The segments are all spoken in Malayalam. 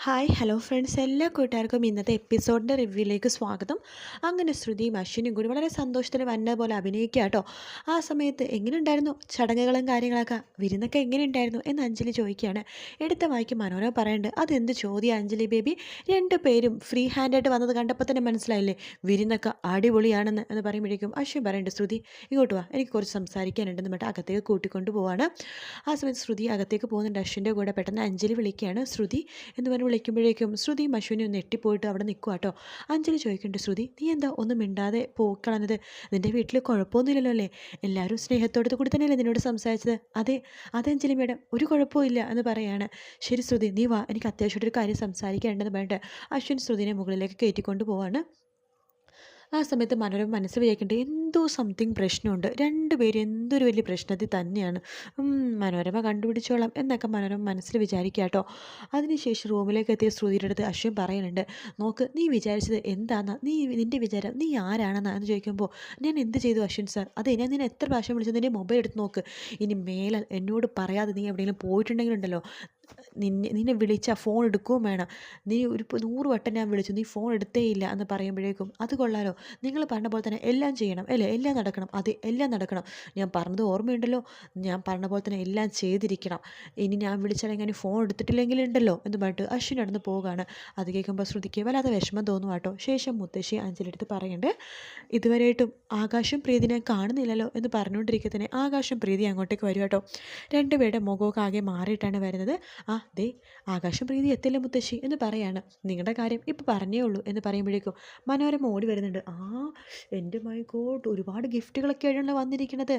ഹായ് ഹലോ ഫ്രണ്ട്സ് എല്ലാ കൂട്ടുകാർക്കും ഇന്നത്തെ എപ്പിസോഡിന്റെ റിവ്യൂയിലേക്ക് സ്വാഗതം. അങ്ങനെ ശ്രുതിയും അശ്വിനും കൂടി വളരെ സന്തോഷത്തിൽ വന്ന പോലെ അഭിനയിക്കുക കേട്ടോ. ആ സമയത്ത് എങ്ങനെയുണ്ടായിരുന്നു? ചടങ്ങുകളും കാര്യങ്ങളൊക്കെ? വിരുന്നൊക്കെ എങ്ങനെയുണ്ടായിരുന്നു? എന്ന് അഞ്ജലി ചോദിക്കുകയാണ്. എടുത്ത വായിക്ക് മനോരമ പറയുന്നുണ്ട് അതെന്ത് ചോദ്യം അഞ്ജലി ബേബി? രണ്ട് പേരും ഫ്രീ ഹാൻഡായിട്ട് വന്നത് കണ്ടപ്പോൾ തന്നെ മനസ്സിലായില്ലേ? വിരുന്നൊക്കെ അടിപൊളിയാണെന്ന് എന്ന് പറയുമ്പോഴേക്കും അശ്വിൻ പറയുന്നുണ്ട് ശ്രുതി ഇങ്ങോട്ട് വാ. എനിക്ക് കുറച്ച് സംസാരിക്കാനുണ്ടെന്ന് പറഞ്ഞിട്ട് അകത്തേക്ക് കൂട്ടിക്കൊണ്ട് പോവാണ്. ആ സമയത്ത് ശ്രുതി അകത്തേക്ക് പോകുന്നുണ്ട്. അശ്വിന്റെ കൂടെ പെട്ടെന്ന് അഞ്ജലി വിളിക്കുകയാണ്. ശ്രുതി എന്ന് പറഞ്ഞ് വിളിക്കുമ്പോഴേക്കും ശ്രുതി മശുവിനെ ഒന്ന് എട്ടിപ്പോയിട്ട് അവിടെ നിൽക്കുക കേട്ടോ അഞ്ജലി ചോദിക്കുന്നുണ്ട് ശ്രുതി നീ എന്താ ഒന്നും മിണ്ടാതെ പോക്കളഞ്ഞത് നിന്റെ വീട്ടിൽ കുഴപ്പമൊന്നുമില്ലല്ലോ അല്ലേ? എല്ലാവരും സ്നേഹത്തോടു കൂടി തന്നെയല്ലേ നിന്നോട് സംസാരിച്ചത്? അതെ അതെ അഞ്ജലി മേഡം ഒരു കുഴപ്പമില്ല എന്ന് പറയാണ്. ശരി ശ്രുതി നീ വാ എനിക്ക് അത്യാവശ്യമായിട്ടൊരു കാര്യം സംസാരിക്കേണ്ടതെന്ന് പറഞ്ഞിട്ട് അശ്വിൻ ശ്രുതിനെ മുകളിലേക്ക് കയറ്റിക്കൊണ്ട് പോവാണ്. ആ സമയത്ത് മനോരമ മനസ്സ് വിചാരിക്കേണ്ടത് എന്തോ സംതിങ് പ്രശ്നമുണ്ട്. രണ്ടുപേരും എന്തൊരു വലിയ പ്രശ്നത്തിൽ തന്നെയാണ്. മനോരമ കണ്ടുപിടിച്ചോളാം എന്നൊക്കെ മനോരമ മനസ്സിൽ വിചാരിക്കുക കേട്ടോ അതിനുശേഷം റൂമിലേക്ക് എത്തിയ ശ്രുതിയുടെ അടുത്ത് അശ്വിൻ പറയുന്നുണ്ട് നോക്ക് നീ വിചാരിച്ചത് എന്താണെന്നാ നീ നിന്റെ വിചാരം നീ ആരാണെന്നാ? എന്ന് ചോദിക്കുമ്പോൾ ഞാൻ എന്ത് ചെയ്തു അശ്വിൻ സാർ? അതെ ഞാൻ നിന്നെ എത്ര പ്രാവശ്യം വിളിച്ചു? നിന്റെ മൊബൈൽ എടുത്ത് നോക്ക്. ഇനി മേലെ എന്നോട് പറയാതെ നീ എവിടെയെങ്കിലും പോയിട്ടുണ്ടെങ്കിലുണ്ടല്ലോ. നിന്നെ നിന്നെ വിളിച്ചാൽ ഫോൺ എടുക്കുകയും വേണം. നീ ഒരു നൂറ് വട്ടം ഞാൻ വിളിച്ചു നീ ഫോൺ എടുത്തേ ഇല്ല എന്ന് പറയുമ്പോഴേക്കും അത് കൊള്ളാലോ. നിങ്ങൾ പറഞ്ഞ പോലെ തന്നെ എല്ലാം ചെയ്യണം അല്ലേ? എല്ലാം നടക്കണം അത് എല്ലാം നടക്കണം. ഞാൻ പറഞ്ഞത് ഓർമ്മയുണ്ടല്ലോ. ഞാൻ പറഞ്ഞ പോലെ തന്നെ എല്ലാം ചെയ്തിരിക്കണം. ഇനി ഞാൻ വിളിച്ചാൽ എങ്ങനെ ഫോൺ എടുത്തിട്ടില്ലെങ്കിലുണ്ടല്ലോ എന്ന് പറഞ്ഞിട്ട് അശ്വിൻ നടന്ന് പോവുകയാണ്. അത് കേൾക്കുമ്പോൾ ശ്രുതിക്ക് വല്ലാതെ വിഷമം തോന്നും കേട്ടോ. ശേഷം മുത്തശ്ശി അഞ്ചലെടുത്ത് പറയുന്നുണ്ട് ഇതുവരെയായിട്ടും ആകാശം പ്രീതിനെ കാണുന്നില്ലല്ലോ എന്ന് പറഞ്ഞുകൊണ്ടിരിക്കെ തന്നെ ആകാശം പ്രീതി അങ്ങോട്ടേക്ക് വരും കേട്ടോ. രണ്ടുപേരുടെ മുഖമൊക്കെ ആകെ മാറിയിട്ടാണ് വരുന്നത്. ആ ദേ ആകാശം പ്രീതി എത്തില്ല മുത്തശ്ശി? എന്ന് പറയാണ്. നിങ്ങളുടെ കാര്യം ഇപ്പോൾ പറഞ്ഞേ ഉള്ളൂ എന്ന് പറയുമ്പോഴേക്കും മനോരമ ഓടി വരുന്നുണ്ട്. ആ എന്റെ മൈ ഒരുപാട് ഒരുപാട് ഗിഫ്റ്റുകളൊക്കെയാണല്ലോ വന്നിരിക്കുന്നത്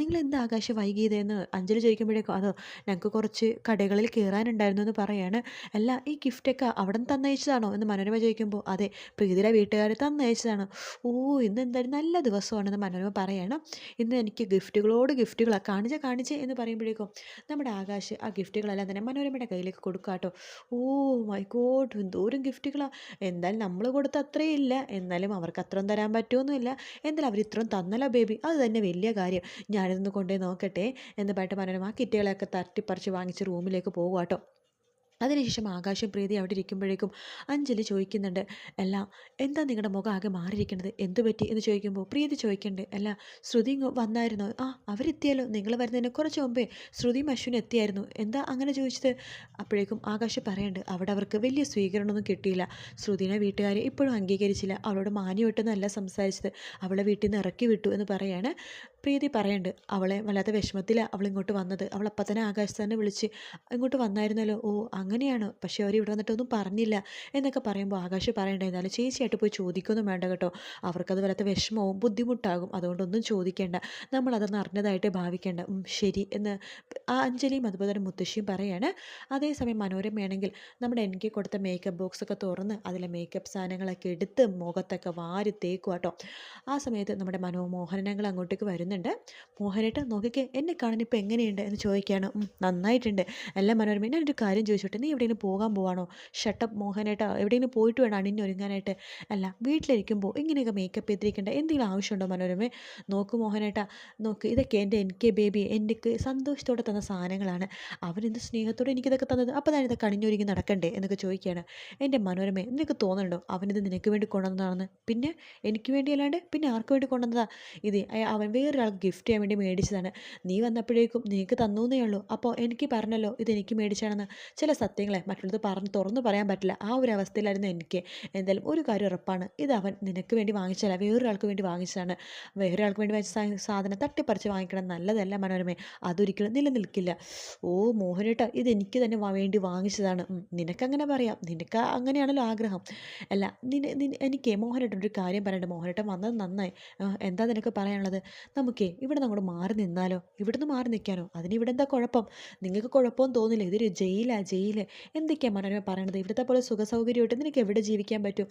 നിങ്ങൾ എന്താ ആകാശം വൈകിയതെന്ന്? അഞ്ജലി ചോദിക്കുമ്പോഴേക്കും അതോ ഞങ്ങൾക്ക് കുറച്ച് കടകളിൽ കയറാനുണ്ടായിരുന്നു എന്ന് പറയാണ്. അല്ല ഈ ഗിഫ്റ്റൊക്കെ അവിടെ നിന്ന് തന്നയച്ചതാണോ? എന്ന് മനോരമ ചോദിക്കുമ്പോൾ അതെ പ്രീതിയുടെ വീട്ടുകാർ തന്നയച്ചതാണ്. ഓ ഇന്ന് എന്തായാലും നല്ല ദിവസമാണെന്ന് മനോരമ പറയണം. ഇന്ന് എനിക്ക് ഗിഫ്റ്റുകളോട് ഗിഫ്റ്റുകളാണ് കാണിച്ച കാണിച്ചേ എന്ന് പറയുമ്പോഴേക്കും നമ്മുടെ ആകാശ് ആ ഗിഫ്റ്റുകളെല്ലാം തന്നെ മനോരമയുടെ കയ്യിലേക്ക് കൊടുക്കുക കേട്ടോ ഓ മൈ ഗോഡ് എന്തോരം ഗിഫ്റ്റുകളാണ് എന്തായാലും നമ്മൾ കൊടുത്ത അത്രയും ഇല്ല. എന്നാലും അവർക്ക് അത്രയും തരാൻ പറ്റുമൊന്നുമില്ല എന്തായാലും അവർ ഇത്രയും തന്നല്ലോ ബേബി. അത് തന്നെ വലിയ കാര്യം. ഞാനിതൊന്ന് കൊണ്ടുപോയി നോക്കട്ടെ എന്ന് പറഞ്ഞിട്ട് മനോരമ ആ കിറ്റുകളൊക്കെ തട്ടിപ്പറിച്ച് വാങ്ങിച്ച് റൂമിലേക്ക് പോകുക കേട്ടോ അതിനുശേഷം ആകാശം പ്രീതി അവിടെ ഇരിക്കുമ്പോഴേക്കും അഞ്ജലി ചോദിക്കുന്നുണ്ട് അല്ല എന്താ നിങ്ങളുടെ മുഖം ആകെ മാറിയിരിക്കുന്നത് എന്തു പറ്റി? എന്ന് ചോദിക്കുമ്പോൾ പ്രീതി ചോദിക്കുന്നുണ്ട് അല്ല ശ്രുതി വന്നായിരുന്നു. ആ അവരെത്തിയല്ലോ നിങ്ങൾ വരുന്നതിന് കുറച്ച് മുമ്പേ ശ്രുതിയും അശ്വിനും എത്തിയായിരുന്നു. എന്താ അങ്ങനെ ചോദിച്ചത്? അപ്പോഴേക്കും ആകാശം പറയുന്നുണ്ട് അവിടെ അവർക്ക് വലിയ സ്വീകരണമൊന്നും കിട്ടിയില്ല. ശ്രുതിനെ വീട്ടുകാർ ഇപ്പോഴും അംഗീകരിച്ചില്ല. അവളോട് മാന്യമായിട്ടൊന്നല്ല സംസാരിച്ചത്. അവളെ വീട്ടിൽ നിന്ന് ഇറക്കി വിട്ടു എന്ന് പറയാണ് പ്രീതി പറയുന്നുണ്ട് അവളെ വല്ലാത്ത വിഷമത്തിലാണ് അവൾ ഇങ്ങോട്ട് വന്നത്. അവൾ അപ്പം തന്നെ ആകാശത്ത് തന്നെ വിളിച്ച് ഇങ്ങോട്ട് വന്നായിരുന്നല്ലോ. ഓ അങ്ങനെയാണ്? പക്ഷേ അവർ ഇവിടെ വന്നിട്ടൊന്നും പറഞ്ഞില്ല എന്നൊക്കെ പറയുമ്പോൾ ആകാശ് പറയണ്ടേ എന്നാലും ചേച്ചിയായിട്ട് പോയി ചോദിക്കൊന്നും വേണ്ട കേട്ടോ. അവർക്കത് വല്ലാത്ത വിഷമവും ബുദ്ധിമുട്ടാകും. അതുകൊണ്ടൊന്നും ചോദിക്കേണ്ട. നമ്മളതൊന്ന് അറിഞ്ഞതായിട്ട് ഭാവിക്കേണ്ട. ശരി. എന്ന് ആ അഞ്ജലിയും അതുപോലെ തന്നെ മുത്തശ്ശിയും പറയാണ്. അതേസമയം മനോരമയാണെങ്കിൽ നമ്മുടെ എനിക്ക് കൊടുത്ത മേക്കപ്പ് ബോക്സൊക്കെ തുറന്ന് അതിലെ മേക്കപ്പ് സാധനങ്ങളൊക്കെ എടുത്ത് മുഖത്തൊക്കെ വാരി തേക്കുക കേട്ടോ ആ സമയത്ത് നമ്മുടെ മനോമോഹനങ്ങൾ അങ്ങോട്ടേക്ക് വരുന്നുണ്ട്. മോഹനേട്ട നോക്കിക്കേ എന്നെ കാണാൻ ഇപ്പോൾ എങ്ങനെയുണ്ട്? എന്ന് ചോദിക്കുകയാണ്. "ഉം, നന്നായിട്ടുണ്ട്. അല്ല മനോരമ ഞാനൊരു കാര്യം ചോദിച്ചോട്ടെ നീ എവിടെയെങ്കിലും പോകാൻ പോവാണോ? ഷട്ടപ്പ് മോഹനേട്ട എവിടെയെങ്കിലും പോയിട്ട് വേണം അണിഞ്ഞൊരുങ്ങാനായിട്ട് അല്ല വീട്ടിലിരിക്കുമ്പോൾ ഇങ്ങനെയൊക്കെ മേക്കപ്പ് ചെയ്തിരിക്കേണ്ട എന്തെങ്കിലും ആവശ്യമുണ്ടോ മനോരമേ? നോക്ക് മോഹനേട്ട നോക്ക് ഇതൊക്കെ എന്റെ എൻ കെ ബേബി എനിക്ക് സന്തോഷത്തോടെ തന്ന സാധനങ്ങളാണ്. അവരെന്ത് സ്നേഹത്തോടെ എനിക്കിതൊക്കെ തന്നത്? അപ്പോൾ ഞാൻ ഇതൊക്കെ അണിഞ്ഞൊരുങ്ങി നടക്കണ്ടേ? എന്നൊക്കെ ചോദിക്കുകയാണ്. എന്റെ മനോരമ നിനക്ക് തോന്നുന്നുണ്ടോ അവനിത് നിനക്ക് വേണ്ടി കൊണ്ടുവന്നതാണെന്ന്? പിന്നെ എനിക്ക് വേണ്ടി അല്ലാണ്ട് പിന്നെ ആർക്ക് വേണ്ടി കൊണ്ടുവന്നതാ? ഇത് അവൻ അവൻ വേറൊരാൾക്ക് ഗിഫ്റ്റ് ചെയ്യാൻ വേണ്ടി മേടിച്ചതാണ്. നീ വന്നപ്പോഴേക്കും നിനക്ക് തന്നൂന്നേ ഉള്ളൂ. അപ്പോൾ എനിക്ക് പറഞ്ഞല്ലോ ഇത് എനിക്ക് മേടിച്ചാണെന്ന്. ചില സത്യങ്ങളെ മറ്റുള്ളത് പറഞ്ഞ് തുറന്നു പറയാൻ പറ്റില്ല. ആ ഒരു അവസ്ഥയിലായിരുന്നു എനിക്ക്. എന്തായാലും ഒരു കാര്യം ഉറപ്പാണ്. ഇത് അവൻ നിനക്ക് വേണ്ടി വാങ്ങിച്ചല്ല വേറൊരാൾക്ക് വേണ്ടി വാങ്ങിച്ചതാണ്. വേറൊരാൾക്ക് വേണ്ടി വാങ്ങിച്ച സാധനം തട്ടിപ്പറിച്ച് വാങ്ങിക്കണം. നല്ലതല്ല മനോരമേ. അതൊരിക്കലും നിലനിൽക്കില്ല. ഓ മോഹനേട്ട ഇത് എനിക്ക് തന്നെ വേണ്ടി വാങ്ങിച്ചതാണ്. നിനക്കങ്ങനെ പറയാം. നിനക്ക് അങ്ങനെയാണല്ലോ ആഗ്രഹം. അല്ല നിന- എനിക്ക് മോഹനേട്ടൻ ഒരു കാര്യം പറയണ്ട. മോഹനേട്ടൻ വന്നത് നന്നായി. എന്താ നിനക്ക് പറയാനുള്ളത്? നമുക്കേ ഇവിടെ അങ്ങോട്ട് മാറി നിന്നാലോ? ഇവിടുന്ന് മാറി നിൽക്കാനോ അതിന് ഇവിടെ എന്താ കുഴപ്പം? നിങ്ങൾക്ക് കുഴപ്പമൊന്നും തോന്നില്ല. ഇതൊരു ജയിലാ ജയിൽ. എന്തൊക്കെയാ മനോരമ പറയണത്? ഇവിടുത്തെ പോലെ സുഖ സൗകര്യമായിട്ട് നിനക്ക് എവിടെ ജീവിക്കാൻ പറ്റും?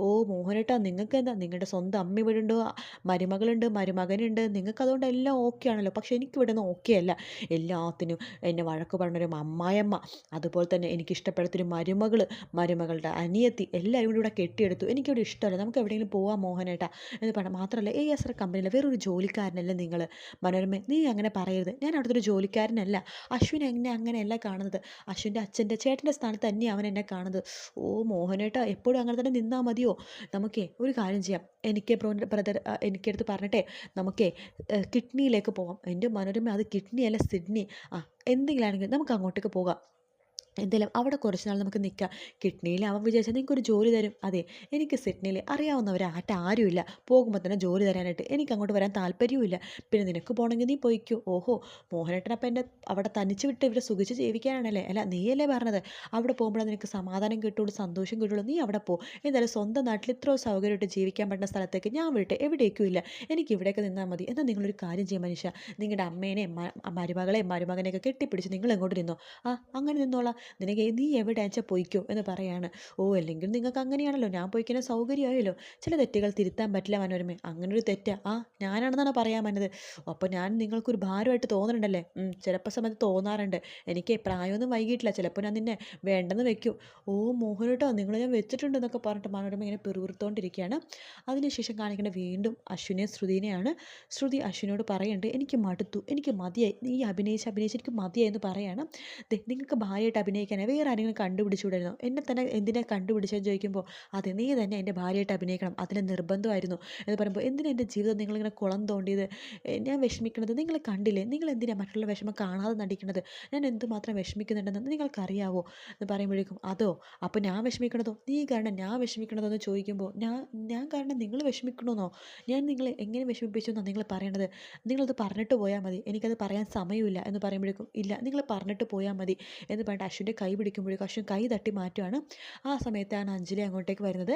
ഓ മോഹനേട്ടാ നിങ്ങൾക്ക് എന്താ നിങ്ങളുടെ സ്വന്തം അമ്മ ഇവിടെ ഉണ്ടോ മരുമകളുണ്ട് മരുമകനുണ്ട്. നിങ്ങൾക്ക് അതുകൊണ്ട് എല്ലാം ഓക്കെ ആണല്ലോ. പക്ഷെ എനിക്ക് ഇവിടെ നിന്ന് ഓക്കെ അല്ല. എല്ലാത്തിനും എന്നെ വഴക്ക് പറഞ്ഞൊരു അമ്മായമ്മ അതുപോലെ തന്നെ എനിക്ക് ഇഷ്ടപ്പെടുത്തൊരു മരുമകൾ മരുമകളുടെ അനിയത്തി എല്ലാവരും കൂടി ഇവിടെ കെട്ടിയെടുത്തു. എനിക്കിവിടെ ഇഷ്ടമല്ല. നമുക്ക് എവിടെയെങ്കിലും പോവാം മോഹനേട്ടാ എന്ന് പറഞ്ഞാൽ മാത്രമല്ല എ എസ് ആർ കമ്പനിയിലെ വേറൊരു ജോലിക്കാരനാണ് ജോലിക്കാരനല്ലേ നിങ്ങൾ മനോരമ നീ അങ്ങനെ പറയരുത്. ഞാൻ അവിടുത്തെ ഒരു ജോലിക്കാരനല്ല. അശ്വിൻ എന്നെ അങ്ങനെയല്ല കാണുന്നത്. അശ്വിന്റെ അച്ഛന്റെ ചേട്ടന്റെ സ്ഥാനത്ത് തന്നെയാണ് അവൻ എന്നെ കാണുന്നത്. ഓ മോഹനേട്ടാ എപ്പോഴും അങ്ങനെ തന്നെ നിന്നാൽ മതിയോ? നമുക്കേ ഒരു കാര്യം ചെയ്യാം. എനിക്ക് ബ്രദർ എനിക്കടുത്ത് പറഞ്ഞിട്ടേ നമുക്കേ കിഡ്നിയിലേക്ക് പോകാം എന്റെ മനോരമ അത് കിഡ്നി അല്ല സിഡ്നി. ആ എന്തെങ്കിലും ആണെങ്കിൽ നമുക്ക് അങ്ങോട്ടേക്ക് പോകാം. എന്തായാലും അവിടെ കുറച്ച് നാൾ നമുക്ക് നിൽക്കാം. കിഡ്നിയിൽ അവൻ വിചാരിച്ചാൽ നിങ്ങൾക്കൊരു ജോലി തരും. അതെ എനിക്ക് സിഡ്നിയിൽ അറിയാവുന്നവരായിട്ട് ആരുമില്ല. പോകുമ്പോൾ തന്നെ ജോലി തരാനായിട്ട് എനിക്ക് അങ്ങോട്ട് വരാൻ താല്പര്യവുമില്ല. പിന്നെ നിനക്ക് പോകണമെങ്കിൽ നീ പോയിക്കോ. ഓഹോ മോഹനേട്ടനപ്പം എന്റെ അവിടെ തനിച്ച് വിട്ട് ഇവരെ സുഖിച്ച് ജീവിക്കാനാണല്ലേ? അല്ല നീയല്ലേ പറഞ്ഞത്? അവിടെ പോകുമ്പോഴാണ് നിനക്ക് സമാധാനം കിട്ടുള്ളൂ സന്തോഷം കിട്ടുള്ളൂ. നീ അവിടെ പോ. എന്തായാലും സ്വന്തം നാട്ടിൽ ഇത്രയോ സൗകര്യമായിട്ട് ജീവിക്കാൻ പറ്റുന്ന സ്ഥലത്തേക്ക് ഞാൻ വിട്ടെ എവിടേക്കും ഇല്ല. എനിക്ക് ഇവിടേക്ക് നിന്നാൽ മതി. എന്നാൽ നിങ്ങളൊരു കാര്യം ചെയ്യാം മനുഷ്യ. നിങ്ങളുടെ അമ്മേനെ മരുമകളെയും മരുമകനെയൊക്കെ കെട്ടിപ്പിടിച്ച് നിങ്ങൾ എങ്ങോട്ട് നിന്നോ? ആ അങ്ങനെ നിന്നോളാം. നിനക്ക് നീ എവിടെ പോയിക്കോ? എന്ന് പറയാണ്. ഓ അല്ലെങ്കിൽ നിങ്ങൾക്ക് അങ്ങനെയാണല്ലോ ഞാൻ പോയിക്കുന്ന സൗകര്യമായല്ലോ. ചില തെറ്റുകൾ തിരുത്താൻ പറ്റില്ല മനോരമ. അങ്ങനൊരു തെറ്റാ. ആ ഞാനാണെന്നാണ് പറയാൻ വന്നത്? അപ്പോൾ ഞാൻ നിങ്ങൾക്കൊരു ഭാരമായിട്ട് തോന്നുന്നുണ്ടല്ലേ ചിലപ്പോൾ സമയത്ത് തോന്നാറുണ്ട്. എനിക്ക് പ്രായമൊന്നും വൈകിട്ടില്ല ചിലപ്പോൾ ഞാൻ നിന്നെ വേണ്ടെന്ന് വെക്കും. ഓ മോഹനോട്ടോ നിങ്ങൾ ഞാൻ വെച്ചിട്ടുണ്ട് എന്നൊക്കെ പറഞ്ഞിട്ട് മനോരമ ഇങ്ങനെ പെറുവിറുത്തോണ്ടിരിക്കുകയാണ് അതിനുശേഷം കാണിക്കേണ്ട വീണ്ടും അശ്വിനെ ശ്രുതിനെയാണ്. ശ്രുതി അശ്വിനോട് പറയുന്നുണ്ട് എനിക്ക് മടുത്തു. എനിക്ക് മതിയായി. നീ അഭിനയിച്ച് അഭിനയിച്ച് എനിക്ക് മതിയായി എന്ന് പറയാണ്. നിങ്ങൾക്ക് ഭാര്യയായിട്ട് അഭിനയിക്കാനാണ് വേറെ ആരെങ്കിലും കണ്ടുപിടിച്ചുകൂടായിരുന്നോ എന്നെ തന്നെ എന്തിനെ കണ്ടുപിടിച്ചെന്ന് ചോദിക്കുമ്പോൾ അത് നീ തന്നെ എന്റെ ഭാര്യയായിട്ട് അഭിനയിക്കണം. അതിന് നിർബന്ധമായിരുന്നു. എന്ന് പറയുമ്പോൾ എന്തിനാ എന്റെ ജീവിതം നിങ്ങളിങ്ങനെ കുളം തോണ്ടിയത്? ഞാൻ വിഷമിക്കുന്നത് നിങ്ങൾ കണ്ടില്ലേ? നിങ്ങൾ എന്തിനാണ് മറ്റുള്ള വിഷമം കാണാതെ നടിക്കുന്നത്? ഞാൻ എന്തുമാത്രം വിഷമിക്കുന്നുണ്ടെന്ന് നിങ്ങൾക്കറിയാവോ? എന്ന് പറയുമ്പോഴേക്കും അതോ അപ്പോൾ ഞാൻ വിഷമിക്കണതോ? നീ കാരണം ഞാൻ വിഷമിക്കണതോ? എന്ന് ചോദിക്കുമ്പോൾ ഞാൻ ഞാൻ കാരണം നിങ്ങൾ വിഷമിക്കണമെന്നോ ഞാൻ നിങ്ങളെ എങ്ങനെ വിഷമിപ്പിച്ചു എന്നാണ് നിങ്ങൾ പറയണത്? നിങ്ങളത് പറഞ്ഞിട്ട് പോയാൽ മതി. എനിക്കത് പറയാൻ സമയമില്ല. എന്ന് പറയുമ്പോഴേക്കും ഇല്ല നിങ്ങൾ പറഞ്ഞിട്ട് പോയാൽ മതി. എന്ന് പറഞ്ഞിട്ട് അശ്വിന്റെ കൈ പിടിക്കുമ്പോഴും കശു കൈ തട്ടി മാറ്റുകയാണ് ആ സമയത്താണ് അഞ്ജലി അങ്ങോട്ടേക്ക് വരുന്നത്.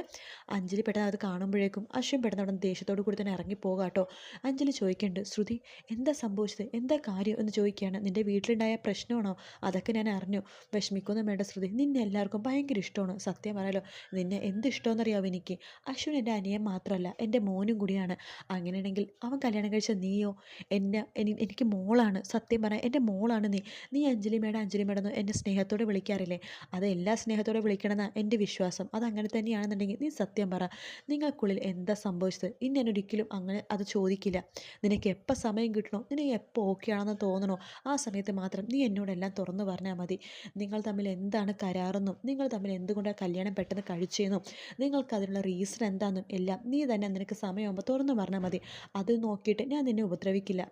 അഞ്ജലി പെട്ടെന്ന് അത് കാണുമ്പോഴേക്കും അശ്വിൻ പെട്ടെന്ന് അവിടെ ദേഷ്യത്തോട് കൂടി തന്നെ ഇറങ്ങി കേട്ടോ. അഞ്ജലി ചോദിക്കുന്നുണ്ട് ശ്രുതി എന്താ സംഭവിച്ചത്? എന്താ കാര്യം? എന്ന് ചോദിക്കുകയാണ്. നിന്റെ വീട്ടിലുണ്ടായ പ്രശ്നമാണോ? അതൊക്കെ ഞാൻ അറിഞ്ഞു. വിഷമിക്കൊന്നും വേണ്ട ശ്രുതി നിന്നെ എല്ലാവർക്കും ഭയങ്കര ഇഷ്ടമാണ്. സത്യം പറയാലോ നിന്നെ എന്ത് ഇഷ്ടമെന്നറിയാവും എനിക്ക്? അശ്വിൻ എന്റെ അനിയൻ മാത്രമല്ല എന്റെ മോനും കൂടിയാണ്. അങ്ങനെയാണെങ്കിൽ അവൻ കല്യാണം കഴിച്ച നീയോ? എന്നെ എനിക്ക് മോളാണ്. സത്യം പറയാം എന്റെ മോളാണ് നീ. നീ അഞ്ജലി മേഡം അഞ്ജലി മേഡം എന്നെ സ്നേഹത്തോടെ വിളിക്കാറില്ലേ? അത് എല്ലാ സ്നേഹത്തോടെ വിളിക്കണമെന്നാണ് എന്റെ വിശ്വാസം. അതങ്ങനെ തന്നെയാണെന്നുണ്ടെങ്കിൽ നീ സത്യം പറ. നിങ്ങൾക്കുള്ളിൽ എന്താ സംഭവിച്ചത്? ഇനി ഞാൻ അങ്ങനെ അത് ചോദിക്കില്ല. നിനക്ക് എപ്പോൾ സമയം കിട്ടണോ? നിനക്ക് എപ്പോൾ ഓക്കെ ആണെന്ന് തോന്നണോ? ആ സമയത്ത് മാത്രം നീ എന്നോടെല്ലാം തുറന്നു പറഞ്ഞാൽ മതി. നിങ്ങൾ തമ്മിൽ എന്താണ് കരാറെന്നും നിങ്ങൾ തമ്മിൽ എന്തുകൊണ്ടാണ് കല്യാണം പെട്ടെന്ന് കഴിച്ചതെന്നും നിങ്ങൾക്ക് അതിനുള്ള റീസൺ എന്താണെന്നും എല്ലാം നീ തന്നെ നിനക്ക് സമയമാകുമ്പോൾ തുറന്നു പറഞ്ഞാൽ മതി. അത് നോക്കിയിട്ട് ഞാൻ നിന്നെ ഉപദ്രവിക്കില്ല.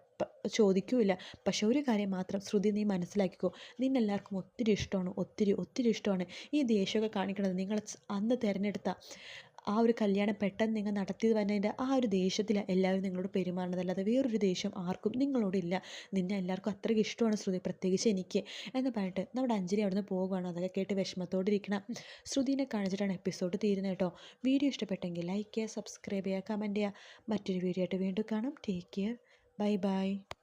ചോദിക്കൂല പക്ഷെ ഒരു കാര്യം മാത്രം ശ്രുതി നീ മനസ്സിലാക്കിക്കോ. നിന്നെല്ലാവർക്കും ഒത്തിരി ഇഷ്ടമാണ് ഒത്തിരി ഒത്തിരി ഇഷ്ടമാണ് ഈ ദേഷ്യമൊക്കെ കാണിക്കണത് നിങ്ങൾ അന്ന് തിരഞ്ഞെടുത്ത ആ ഒരു കല്യാണം പെട്ടെന്ന് നിങ്ങൾ നടത്തിയത് വന്നതിന്റെ ആ ഒരു ദേഷ്യത്തിലാണ് എല്ലാവരും നിങ്ങളോട് പെരുമാറുന്നത് അല്ലാതെ വേറൊരു ദേഷ്യം ആർക്കും നിങ്ങളോടില്ല നിന്നെ എല്ലാവർക്കും അത്രയ്ക്ക് ഇഷ്ടമാണ് ശ്രുതി പ്രത്യേകിച്ച് എനിക്ക് എന്ന് പറഞ്ഞിട്ട്. നമ്മുടെ അഞ്ജലി അവിടുന്ന് പോകുകയാണ് അതൊക്കെ കേട്ട് വിഷമത്തോടെ ഇരിക്കണം ശ്രുതിനെ കാണിച്ചിട്ടാണ് എപ്പിസോഡ് തീരുന്നത് കേട്ടോ. വീഡിയോ ഇഷ്ടപ്പെട്ടെങ്കിൽ ലൈക്ക് ചെയ്യുക സബ്സ്ക്രൈബ് ചെയ്യുക കമന്റ് ചെയ്യുക. മറ്റൊരു വീഡിയോ ആയിട്ട് വീണ്ടും കാണാം. Take care. Bye bye.